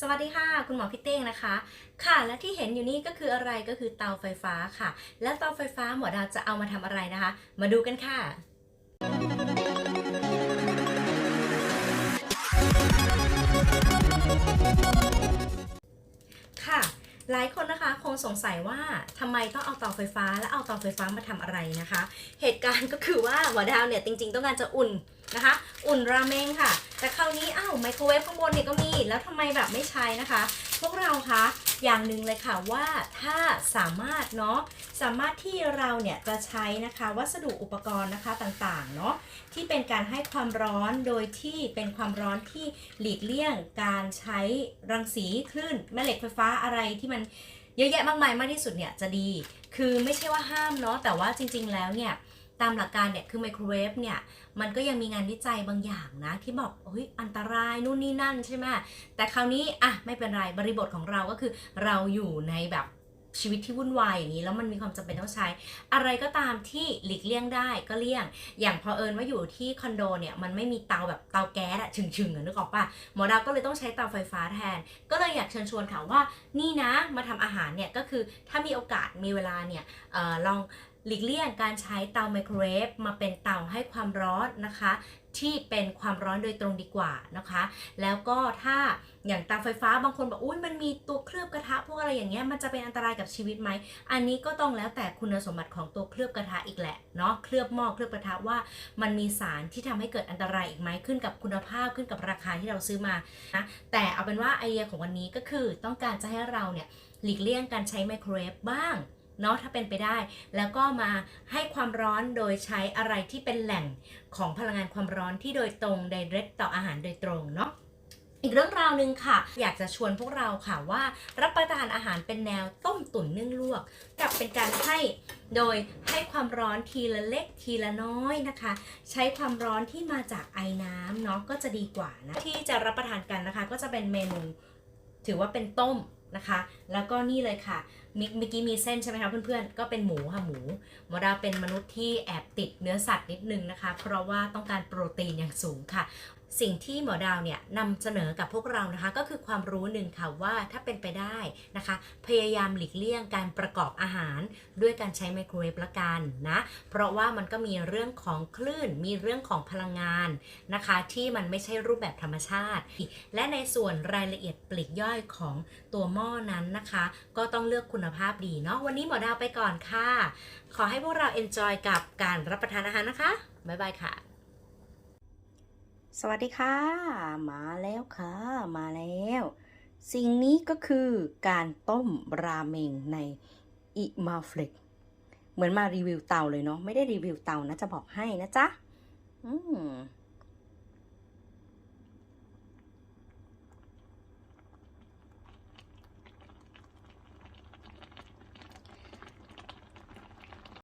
สวัสดีค่ะ คุณหมอพี่เต้งนะคะ ค่ะและที่เห็นอยู่นี่ก็คืออะไรก็คือเตาไฟฟ้าค่ะ และเตาไฟฟ้าหมอดาวจะเอามาทำอะไรนะคะ มาดูกันค่ะค่ะ หลายคนนะคะ คงสงสัยว่าทำไมต้องเอาเตาไฟฟ้าและเอาเตาไฟฟ้ามาทำอะไรนะคะ เหตุการณ์ก็คือว่าหมอดาวเนี่ยจริงๆ ต้องการจะอุ่นนะคะ อุ่นราเมงค่ะ แต่คราวนี้อ้าวไมโครเวฟข้างบนเนี่ยก็มี แล้วทำไมแบบไม่ใช้นะคะ พวกเราคะอย่างหนึ่งเลยค่ะว่าถ้าสามารถเนาะสามารถที่เราเนี่ยจะใช้นะคะวัสดุอุปกรณ์นะคะต่างๆเนาะที่เป็นการให้ความร้อนโดยที่เป็นความร้อนที่หลีกเลี่ยงการใช้รังสีคลื่นแม่เหล็กไฟฟ้าอะไรที่มัน เยอะแยะมากมายมากที่สุดเนี่ยจะดี คือไม่ใช่ว่าห้ามเนาะแต่ว่าจริง ๆ แล้วเนี่ยตามหลักการเนี่ยคือไมโครเวฟเนี่ยมันก็ยังมีงานวิจัยบางอย่างนะ ที่บอกเฮ้ยอันตรายนู่นนี่นั่นใช่ไหมแต่คราวนี้อะไม่เป็นไรบริบทของเราก็คือเราอยู่ในแบบ ชีวิตที่วุ่นวายอย่างนี้แล้วมันมีความจำเป็นต้องใช้ อะไรก็ตามที่หลีกเลี่ยงได้ก็เลี่ยง อย่างพอเอิญว่าอยู่ที่คอนโดเนี่ยมันไม่มีเตาแบบเตาแก๊สอะชึงๆอนึกออกปะหมอดาวก็เลยต้องใช้เตาไฟฟ้าแทน ก็เลยอยากเชิญชวนค่ะว่านี่นะมาทำอาหารเนี่ยก็คือถ้ามีโอกาสมีเวลาเนี่ยออลอง หลีกเลี่ยงการใช้เตาไมโครเวฟมาเป็นเตาให้ความร้อนนะคะ ที่เป็นความร้อนโดยตรงดีกว่านะคะ แล้วก็ถ้าอย่างเตาไฟฟ้าบางคนบอกอุ้ยมันมีตัวเคลือบกระทะพวกอะไรอย่างเงี้ยมันจะเป็นอันตรายกับชีวิตไหมอันนี้ก็ต้องแล้วแต่คุณสมบัติของตัวเคลือบกระทะอีกแหละเนาะเคลือบหม้อเคลือบกระทะว่ามันมีสารที่ทำให้เกิดอันตรายอีกไหมขึ้นกับคุณภาพขึ้นกับราคาที่เราซื้อมานะแต่เอาเป็นว่าไอเดียของวันนี้ก็คือต้องการจะให้เราเนี่ยหลีกเลี่ยงการใช้ไมโครเวฟบ้าง เนาะถ้าเป็นไปได้ แล้วก็มาให้ความร้อนโดยใช้อะไรที่เป็นแหล่งของพลังงานความร้อนที่โดยตรง direct ต่ออาหารโดยตรงเนาะอีกเรื่องราวหนึ่งค่ะ อยากจะชวนพวกเราค่ะว่า รับประทานอาหารเป็นแนวต้มตุ๋นนึ่งลวก กับเป็นการให้โดยให้ความร้อนทีละเล็กทีละน้อยนะคะ ใช้ความร้อนที่มาจากไอ้น้ำเนาะก็จะดีกว่านะที่จะรับประทานกันนะคะ ก็จะเป็นเมนู ถือว่าเป็นต้มนะคะ แล้วก็นี่เลยค่ะ มิเมื่อกี้มีเส้นใช่ไหมคะเพื่อนๆ ก็เป็นหมูค่ะหมูหมอดาวเป็นมนุษย์ที่แอบติดเนื้อสัตว์นิดนึงนะคะ เพราะว่าต้องการโปรตีนอย่างสูงค่ะ สิ่งที่หมอดาวเนี่ยนำเสนอกับพวกเรานะคะ ก็คือความรู้หนึ่งค่ะว่าถ้าเป็นไปได้นะคะ พยายามหลีกเลี่ยงการประกอบอาหาร ด้วยการใช้ไมโครเวฟละกันนะ เพราะว่ามันก็มีเรื่องของคลื่นมีเรื่องของพลังงานนะคะ ที่มันไม่ใช่รูปแบบธรรมชาติ และในส่วนรายละเอียดปลีกย่อยของตัวหม้อนั้นนะคะ ก็ต้องเลือกคุณภาพดีเนาะวันนี้หมอดาวไปก่อนค่ะ ขอให้พวกเรา enjoy กับการรับประทานอาหารนะคะบ๊ายบายค่ะ สวัสดีค่ะ มาแล้วค่ะ มาแล้ว สิ่งนี้ก็คือการต้มราเมงในอิมาเฟลกเหมือนมารีวิวเตาเลยเนาะไม่ได้รีวิวเตานะจะบอกให้นะจ๊ะอืม